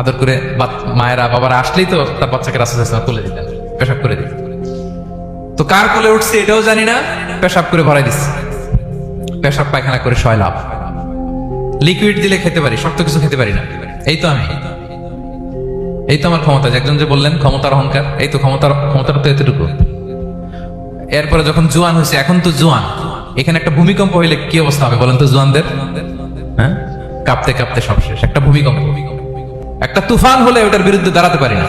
আদর করে মায়েরা, বাবারা আসলেই তো তার বাচ্চাকে রাস্তা তুলে দিতেন, পেশাব করে দিতেন। তো কার কোলে উঠছে এটাও জানি না, পেশাব করে ভরাই দিচ্ছে। পেশাব পায়খানা করে ছয় লাভ। লিকুইড দিলে খেতে পারি, শক্ত কিছু খেতে পারি না। এই তো আমি। এই তো আমার ক্ষমতা একজন যে বললেন ক্ষমতার অহংকার, এই তো ক্ষমতার ক্ষমতার তো এতটুকু। এরপরে যখন জোয়ান হয়েছে, এখন তো জোয়ান। এখানে একটা ভূমিকম্প হইলে কি অবস্থা হবে বলেন তো জোয়ানদের? হ্যাঁ? কাঁপতে কাঁপতে সব শেষ। একটা ভূমিকম্প। একটা তুফান হলে ওটার বিরুদ্ধে দাঁড়াতে পারি না।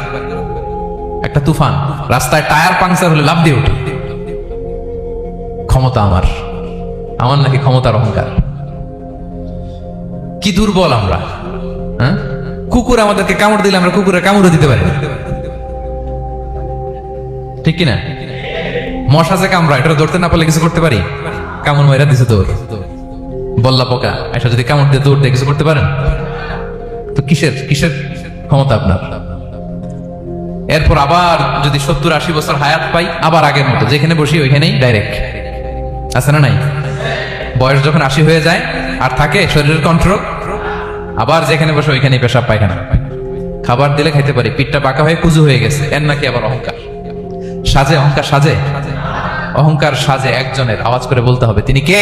একটা তুফান, রাস্তায় টায়ার পাংচার হলে লাভ দিয়ে উঠে ক্ষমতা আমার। আমার নাকি ক্ষমতার অহংকার। কি দুর্বল আমরা হ্যাঁ? কুকুর আমাদেরকে কামড় দিলে আমরা কুকুরে কামড়ে দিতে পারি ঠিক কিনা? মশা যে কামড়া এটা ধরতে না পারলে কিছু করতে পারি? কামড় মাইরা দিছে তোর। বল্লা পোকা এটা যদি কামড় দিয়ে দৌড় দিয়ে কিছু করতে পারেন? তো কিসের কিসের ক্ষমতা আপনার? এরপর আবার যদি সত্তর আশি বছর হায়াত পাই, আবার আগের মতো, যেখানে বসি ওইখানেই ডাইরেক্ট আছে না নাই? বয়স যখন আশি হয়ে যায়, আর থাকে শরীরের কন্ট্রোল আবার যেখানে বসে ওইখানেই পেশাব পায়খানা। খাবার দিলে খাইতে পারি, পিঠটা পাকা হয়ে কুজু হয়ে গেছে, এর নাকি আবার অহংকার? সাজে অহংকার সাজে? অহংকার সাজে একজনের, আওয়াজ করে বলতে হবে, তিনি কে?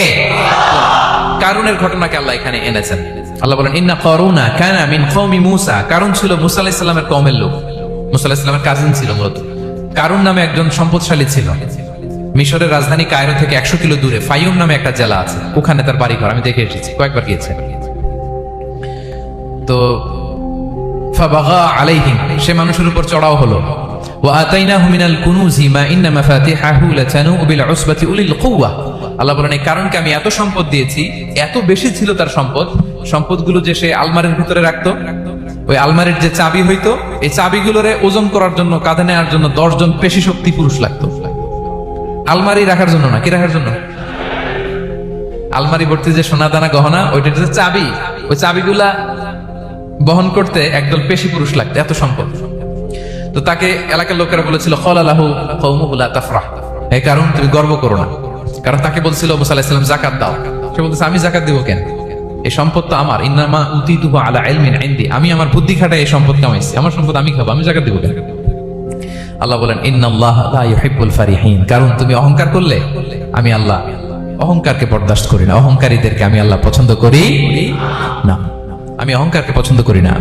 কারুনের ঘটনাকে আল্লাহ এখানে এনেছেন। আল্লাহ বলেন ইন্না করুনা কানা মিন কওমি মুসা কারণ ছিল মুসা আলাইহিস সালামের কওমের লোক মুসা আলাইহিস সালামের কাজিন ছিল মূলত কারুন নামে একজন সম্পদশালী ছিল মিশরের রাজধানী কায়রো থেকে একশো কিলো দূরে ফাইউম নামে একটা জেলা আছে ওখানে তার বাড়ি ঘর আমি দেখে এসেছি কয়েকবার গিয়েছে তো ফাবাগা আলাইহিম সে মানুষের উপর চড়াও হলো وآتيناه من الكنوز ما إن مفاتيحه لتنوء بالعصبة أولي القوة আল্লাহ বলেন এই কারণকে আমি এত সম্পদ দিয়েছি এত বেশি ছিল তার সম্পদ সম্পদগুলো যে সে আলমারির ভিতরে রাখতো, ওই আলমারির যে চাবি হইতো, এই চাবিগুলোরে ওজন করার জন্য, কাঁধে নেওয়ার জন্য দশজন পেশি শক্তি পুরুষ লাগতো। আলমারি রাখার জন্য না, কি রাখার জন্য? আলমারি ভর্তি যে সোনা দানা গহনা ওইটা যে চাবি, ওই চাবিগুলা বহন করতে একদল পেশি পুরুষ লাগতো, এত সম্পদ। তো তাকে এলাকার লোকেরা বলেছিল, খলালাহু কৌমুলা তাফরাহ। এই কারণ তুমি গর্ব করো না। কারণ তাকে বলছিল, মুসা আলাহিস সাল্লাম জাকাত দাও। সে বলতেছে, আমি জাকাত দিব কেন? এই সম্পদ তো আমার। ইন্নামা উতিতুহু আলা ইলমিন ইনদি। আমি আমার বুদ্ধি খাটায় এই সম্পদ কামাইছি। আমার সম্পদ আমি খাব, আমি জাকাত দিব কেন? আল্লাহ বলেন, ইন্নাল্লাহ লা ইউহিব্বুল ফারিহিন। কারণ তুমি অহংকার করলে আমি আল্লাহ অহংকারকে বরদাস্ত করি না। অহংকারীদেরকে আমি আল্লাহ পছন্দ করি না। আমি অহংকারকে পছন্দ করি না।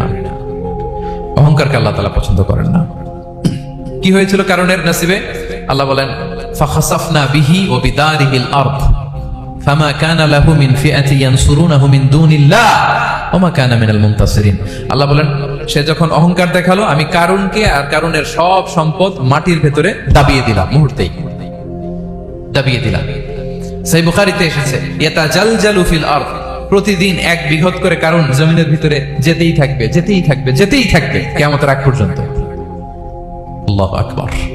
অহংকারকে আল্লাহ তাআলা পছন্দ করেন না। কি হয়েছিল কারণের নসিবে? আল্লাহ বলেন, ফাখাসাফনা বিহি ওয়া বিদারিহিল আরদ। ফামা কানা লাহু মিন মিন মিনাল মুনতাসিরিন। আল্লাহ বলেন, সে যখন অহংকার দেখাল, আমি কারুনকে আর কারুনের সব সম্পদ মাটির ভেতরে দাবিয়ে দিলাম, মুহূর্তেই। দাবিয়ে দিলাম। সেই বুখারিতে এসেছে ইয়াতা জালজালু ফিল আরদ, প্রতিদিন এক বিঘত করে কারণ জমিনের ভিতরে যেতেই থাকবে যেতেই থাকবে যেতেই থাকবে, কিয়ামতের আগ পর্যন্ত। আল্লাহ আকবার।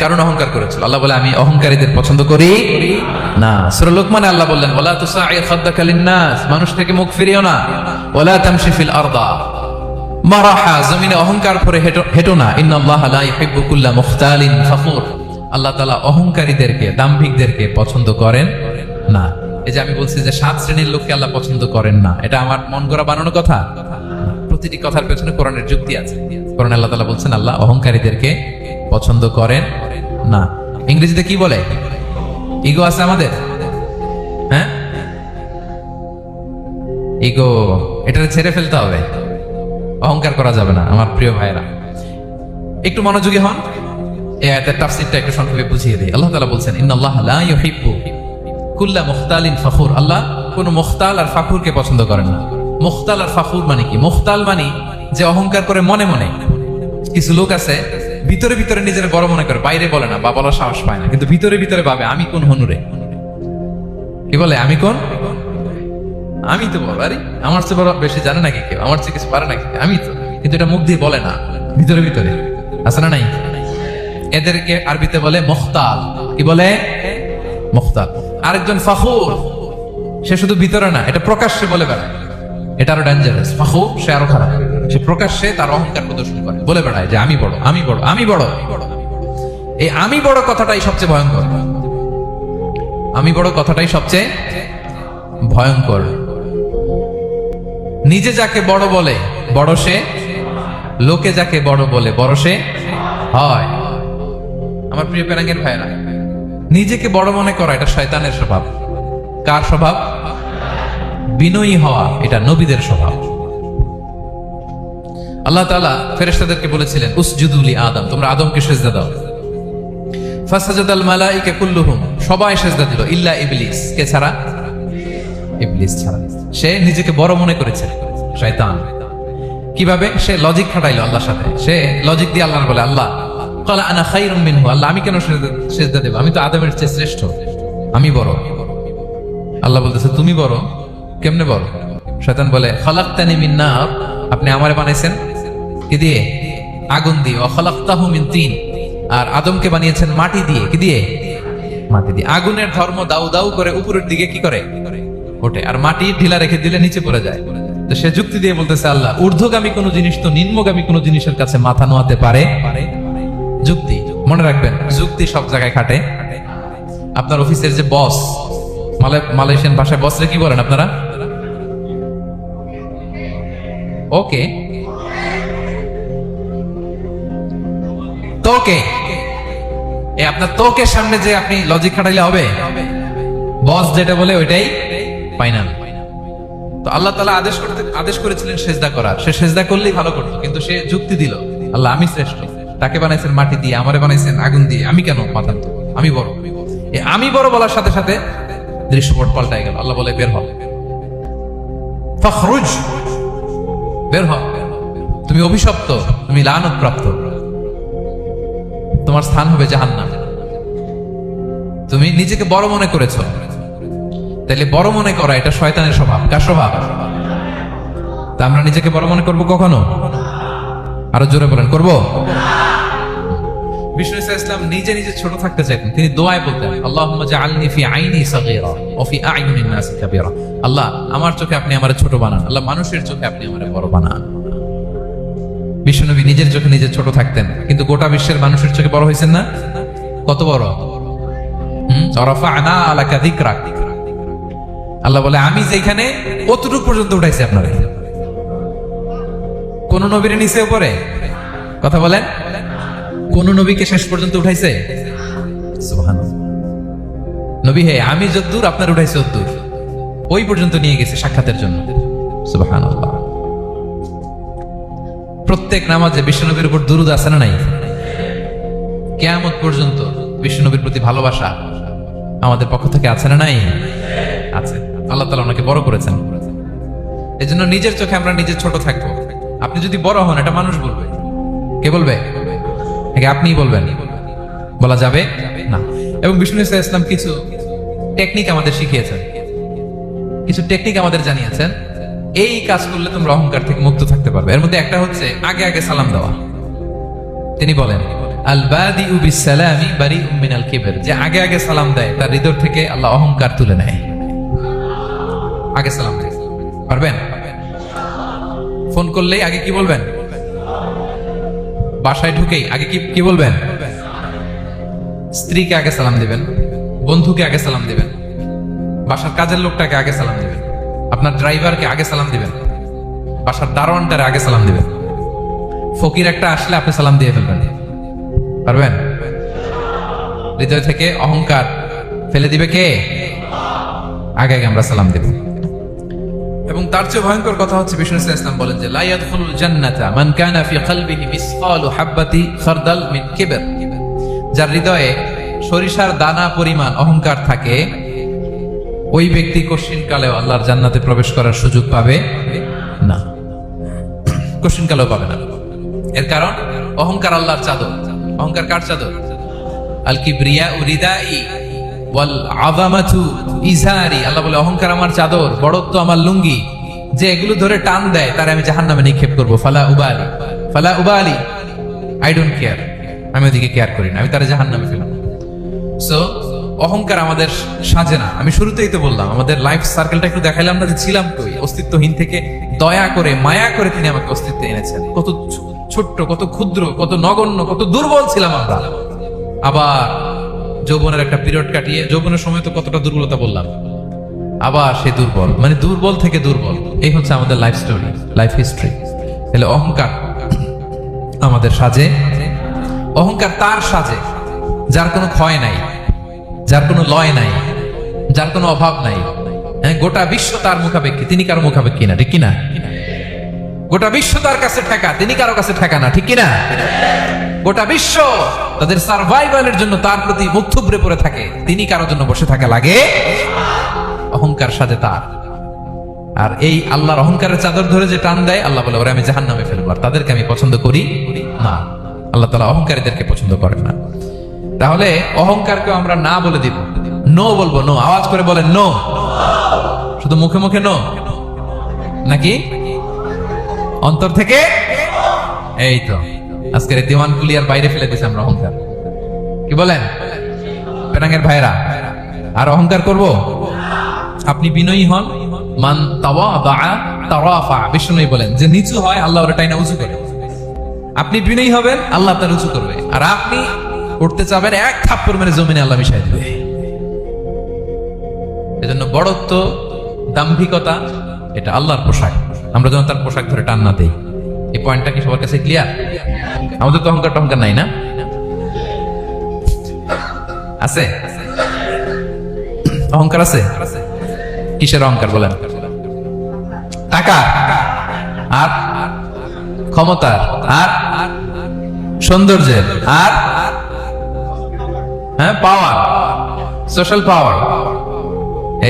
কারণ অহংকার করেছিল। আল্লাহ বলে, আমি অহংকারীদের পছন্দ করি না। সূরা লোকমানে আল্লাহ বললেন খাদ্দাকা লিন্নাস। মানুষ থেকে মুখ ফিরিও না। ওয়ালা তামশি ফিল আরদা। মারাহা, জমিনে অহংকার করে হেঁটো না। ইউহিব্বু মুখতালিন ফাখুর। আল্লাহ অহংকারীদেরকে, দাম্ভিকদেরকে পছন্দ করেন না। এই যে আমি বলছি যে সাত শ্রেণির লোককে আল্লাহ পছন্দ করেন না, এটা আমার মন গড়া বানানো কথা? প্রতিটি কথার পেছনে কোরআনের যুক্তি আছে। কোরআন আল্লাহ তাআলা বলছেন, আল্লাহ অহংকারীদেরকে পছন্দ করেন না। ইংরেজিতে কি বলে? ইগো আছে আমাদের? হ্যাঁ? ইগো এটা ছেড়ে ফেলতে হবে। অহংকার করা যাবে না, আমার প্রিয় ভাইরা একটু মনোযোগী হন। বুঝিয়ে আল্লাহ বলছেন আল্লাহ আর পছন্দ করেন আর মানে কি? মানে যে অহংকার করে মনে মনে। কিছু লোক আছে ভিতরে ভিতরে নিজের বড় মনে করে, বাইরে বলে না, বা বলার সাহস পায় না। কিন্তু ভিতরে ভিতরে ভাবে, আমি কোন হনুরে? কি বলে, আমি কোন? আমি তো বড় আরে, আমার চেয়ে বড় বেশি জানে নাকি কেউ? আমার চেয়ে কিছু পারে নাকি আমি তো। কিন্তু এটা মুখ দিয়ে বলে না, ভিতরে ভিতরে। আছে না নাই? এদেরকে আরবিতে বলে মুখতাল। কি বলে? মুখতাল। আরেকজন ফাখুর। সে শুধু ভিতরে না, এটা প্রকাশ্যে বলে বেড়ায়। এটা আরও ডেঞ্জারাস ফাখুর, সে আরও খারাপ। সে প্রকাশ্যে তার অহংকার প্রদর্শন করে। বলে বেড়ায় যে, আমি বড় আমি বড় আমি বড়। এই আমি বড় কথাটাই সবচেয়ে ভয়ঙ্কর। আমি বড় কথাটাই সবচেয়ে ভয়ঙ্কর। নিজে যাকে বড় বলে, বড় সে, লোকে যাকে বড় বলে, বড় সে হয়। আমার প্রিয় পেরাঙ্গের ভাইরা নিজেকে বড় মনে করা এটা শয়তানের স্বভাব। কার স্বভাব? বিনয়ী হওয়া এটা নবীদের স্বভাব। আল্লাহ তাআলা ফেরেশতাদেরকে বলেছিলেন উসজুদুলি আদম, তোমরা আদমকে সেজদা দাও। কুল্লুহুম, সবাই সেজদা দিল, ইল্লা ইবলিস। কে ছাড়া? ইবলিস ছাড়া। সে নিজেকে বড় মনে করেছে, শয়তান। কীভাবে? সে লজিক খাটাইলো আল্লাহর সাথে। সে লজিক দিয়ে আল্লাহর বলে, আল্লাহ, কলা আনা মিনহু। আল্লাহ, আমি কেন সেজদা- দেব? আমি তো আদমের চেয়ে শ্রেষ্ঠ। আমি বড়। আল্লাহ বলতেছে, তুমি বড়? কেমনে বড়? শয়তান বলে আপনি আমারে বানাইছেন কি দিয়ে? আগুন দিয়ে। ও খলাক্তাহু মিন তিন। আর আদমকে বানিয়েছেন মাটি দিয়ে। কি দিয়ে? মাটি দিয়ে। আগুনের ধর্ম দাউ দাউ করে উপরের দিকে কি করে? ওঠে। আর মাটি ঢিলা রেখে দিলে নিচে পড়ে যায়। তো সে যুক্তি দিয়ে বলতেছে আল্লাহ, ঊর্ধ্বগামী কোনো জিনিস তো নিম্নগামী কোনো জিনিসের কাছে মাথা নোয়াতে পারে? যুক্তি। মনে রাখবেন, যুক্তি সব জায়গায় খাটে। আপনার অফিসের যে বস মালয়েশিয়ান ভাষায় বসরে কি বলেন আপনারা? ওকে। তোকে। এ আপনার তোকে সামনে যে আপনি লজিক খাটাইলে হবে। বস যেটা বলে ওইটাই ফাইনাল তো আল্লাহ তালা আদেশ করতে আদেশ করেছিলেন সেজদা করার। সে সেজদা করলেই ভালো করতো, কিন্তু সে যুক্তি দিল, আল্লাহ, আমি শ্রেষ্ঠ। তাকে বানাইছেন মাটি দিয়ে, আমারে বানাইছেন আগুন দিয়ে। আমি কেন নত? আমি বড়। আমি বড় বলার সাথে সাথে দৃশ্যপট পাল্টাই গেল। আল্লাহ বলে, বের হ। ফখরুজ। বের হ। তুমি অভিশপ্ত, তুমি লানত প্রাপ্ত। তোমার স্থান হবে জাহান্নাম। তুমি নিজেকে বড় মনে করেছ। তাইলে বড় মনে করা এটা শয়তানের স্বভাব। কার স্বভাব? তা আমরা নিজেকে বড় মনে করব কখনো? আরও জোরে বলেন, করব? বিষ্ণু ইসলাম নিজে নিজে ছোট থাকতে চাইতেন। তিনি দোয়ায় বলতেন, আল্লাহুম্মা জাআলনি ফি আইনি সাগীরা ওয়া ফি আ'ইউনিন নাস কাবীরা। আল্লাহ, আমার চোখে আপনি আমার ছোট বানান। আল্লাহ, মানুষের চোখে আপনি আমার বড় বানান। বিশ্বনবী নিজের চোখে নিজে ছোট থাকতেন, কিন্তু গোটা বিশ্বের মানুষের চোখে বড় হয়েছেন না? কত বড়? আল্লাহ বলে, আমি যেখানে কতটুকু পর্যন্ত উঠাইছি আপনারে। কোন নবীর নিচে উপরে? কথা বলেন। কোন নবীকে শেষ পর্যন্ত উঠাইছে। নবী হে, আমি যদ্দূর আপনার উঠাইছে অদ্দূর। ওই পর্যন্ত নিয়ে গেছে সাক্ষাতের জন্য। সুবহানাল্লাহ। প্রত্যেক নামাজে বিশ্বনবীর উপর দুরুদ আছে না নাই? কেয়ামত পর্যন্ত বিশ্বনবীর প্রতি ভালোবাসা আমাদের পক্ষ থেকে আছে না নাই? আছে। আল্লাহ তালা ওনাকে বড় করেছেন। এই জন্য নিজের চোখে আমরা নিজে ছোট থাকব। আপনি যদি বড় হন, এটা মানুষ বলবে। কে বলবে? নাকি আপনিই বলবেন। বলা যাবে না। এবং বিষ্ণু ইসা ইসলাম কিছু টেকনিক আমাদের শিখিয়েছেন। কিছু টেকনিক আমাদের জানিয়েছেন। এই কাজ করলে তোমরা অহংকার থেকে মুক্ত থাকতে পারবে। এর মধ্যে একটা হচ্ছে আগে আগে সালাম দেওয়া। তিনি বলেন আল বাদি উবি সালামি বারি উম্মিনাল কিবের। যে আগে আগে সালাম দেয়, তার হৃদয় থেকে আল্লাহ অহংকার তুলে নেয়। আগে সালাম দেয়। পারবেন? ফোন করলেই আগে কি বলবেন? বাসায় ঢুকেই আগে কি কি বলবেন? স্ত্রীকে আগে সালাম দিবেন, বন্ধুকে আগে সালাম দিবেন, বাসার কাজের লোকটাকে আগে সালাম দিবেন। আপনার ড্রাইভারকে আগে সালাম দিবেন। বাসার দারোয়ানটারে আগে সালাম দিবেন। ফকির একটা আসলে আপনি সালাম দিয়ে ফেলবেন। পারবেন? হৃদয় থেকে অহংকার ফেলে দিবে কে? আগে আগে আমরা সালাম দেব। এবং তার চেয়ে ভয়ঙ্কর কথা হচ্ছে, বিষ্ণু ইসলাম বলেন যে, লা ইয়াদখুলুল জান্নাতা মান কানা ফি কলবিহি মিসকালু হাববাতি খারদাল মিন কিবর। যার হৃদয়ে সরিষার দানা পরিমাণ অহংকার থাকে ওই ব্যক্তি কশিন কালেও আল্লাহর জান্নাতে প্রবেশ করার সুযোগ পাবে? না। কশিন কালেও পাবে না। এর কারণ, অহংকার আল্লাহর চাদর। অহংকার কার চাদর? আল কিবরিয়া উরিদাই ওয়াল আযামাতু ইজারি। আল্লাহ বলে, অহংকার আমার চাদর, বড়ত্ব আমার লুঙ্গি। যে এগুলো ধরে টান দেয়, তারে আমি জাহান্নামে নিক্ষেপ করব। ফালা উবালি ফালা উবালি। আই ডোন্ট কেয়ার আমি ওদিকে কেয়ার করি না। আমি তারে জাহান্নামে ফেলব। সো অহংকার আমাদের সাজে না। আমি শুরুতেই তো বললাম, আমাদের লাইফ সার্কেলটা একটু দেখাইলাম না যে ছিলাম কই। অস্তিত্বহীন থেকে দয়া করে, মায়া করে তিনি আমাকে অস্তিত্বে এনেছেন। কত ছোট্ট, কত ক্ষুদ্র, কত নগণ্য, কত দুর্বল ছিলাম আমরা। আবার যৌবনের একটা পিরিয়ড কাটিয়ে, যৌবনের সময় তো কতটা দুর্বলতা বললাম। আবার সে দুর্বল মানে দুর্বল থেকে দুর্বল। এই হচ্ছে আমাদের লাইফ স্টোরি লাইফ হিস্ট্রি তাহলে অহংকার আমাদের সাজে, অহংকার তার সাজে, যার কোনো ক্ষয় নাই। যার কোনো লয় নাই, যার কোনো অভাব নাই। হ্যাঁ গোটা বিশ্ব তার মুখাপেক্ষী, তিনি কারও মুখাপেক্ষী না, ঠিক কিনা? গোটা বিশ্ব তার কাছে ঠেকা, তিনি কারও কাছে ঠেকা না, ঠিক কিনা? গোটা বিশ্ব তাদের সার্ভাইভালের জন্য তার প্রতি মুখ থুবড়ে পড়ে থাকে, তিনি কারোর জন্য বসে থাকা লাগে? অহংকার সাজে তার। আর এই আল্লাহর অহংকারের চাদর ধরে যে টান দেয়, আল্লাহ বলে, ওরা, আমি জাহান নামে ফেলব, আর তাদেরকে আমি পছন্দ করি না। আল্লাহ তালা অহংকারীদেরকে পছন্দ করেন না। তাহলে অহংকারকে আমরা না বলে দিব। নো বলব, নো। আওয়াজ করে বলেন, নো। শুধু মুখে মুখে নো। নাকি? অন্তর থেকে? এই তো। আজকের দিওয়ান কুলিয়ার বাইরে ফেলে দিয়েছে আমরা অহংকার। কি বলেন? পেনাঙ্গের ভাইরা আর অহংকার করব? আপনি বিনয়ী হন। মান বিষ্ণু বলেন। যে নিচু হয়, আল্লাহ উঁচু করে। আপনি বিনয়ী হবেন, আল্লাহ আপনার উঁচু করবে। আর আপনি উঠতে চাবেন এক থাপ্পড় মেরে জমিনে আল্লাহ মিশাই দিবে এজন্য বড়ত্ব, দাম্ভিকতা, এটা আল্লাহর পোশাক। আমরা যেন তার পোশাক ধরে টান না দেই। এই পয়েন্টটা কি সবার কাছে ক্লিয়ার আমাদের তো অহংকার টহংকার নাই না? আছে? অহংকার আছে? কিসের অহংকার বলেন? টাকা। আর ক্ষমতার। আর সৌন্দর্যের। আর হ্যাঁ পাওয়ার সোশ্যাল পাওয়ার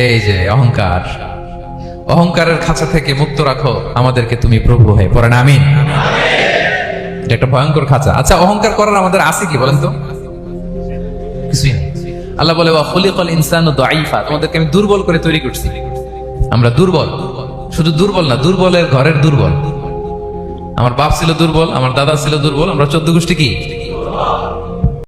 এই যে অহংকার, অহংকারের খাঁচা থেকে মুক্ত রাখো, আমাদেরকে তুমি প্রভু হয়ে পড়েন আমিন। এটা একটা ভয়ঙ্কর খাঁচা। আচ্ছা অহংকার করার আমাদের আছে কি বলেন তো? কিছুই আল্লাহ বলে খলিকল ইনসান দাইফা তোমাদেরকে আমি দুর্বল করে তৈরি করছি। আমরা দুর্বল। শুধু দুর্বল না, দুর্বলের ঘরের দুর্বল। আমার বাপ ছিল দুর্বল, আমার দাদা ছিল দুর্বল, আমরা চোদ্দ গোষ্ঠী কি?